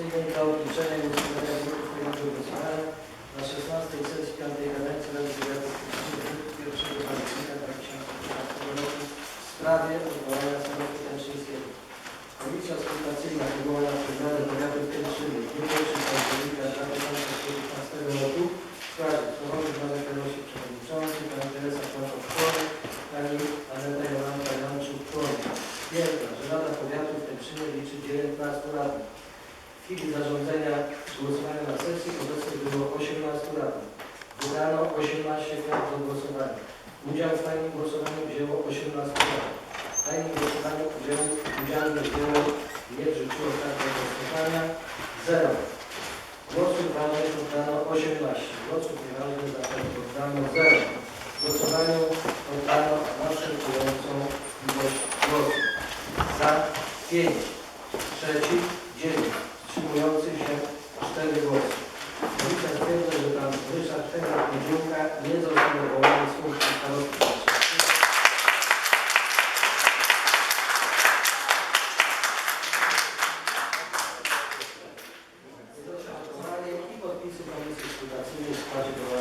Konstytucyjnej dla odliczenia i usuwania grup tego głosowania na 16 sesji 5 kadencji Rady Wywiadu Publicznego 1 października 2013 roku w sprawie odwołania Senaty Tęczyńskiego. Komisja Skonsultacyjna powołana przez Radę Powiatu w Tęczynie w dniu 1 października 2015 roku w składzie Słowomir Marek Karosik Przewodniczący, Pani Teresa Kłapów Członek, Pani Aneta Jolanta Janczuk Członek. Pierwsza, że Rada Powiatu w Tęczynie liczy 19 radnych. W chwili zarządzenia głosowania na sesji obecnych było 18 radnych. Wydano 18 kart do głosowania. Udział w tajnym głosowaniu wzięło 18 radnych. W tajnym głosowaniu udział, udziału nie wzięło, nie wrzuciło kart do głosowania 0. Głosów ważnych oddano 18. Głosów nieważnych zatem oddano 0. W głosowaniu oddano następującą ilość głosów. Za 5, przeciw у складі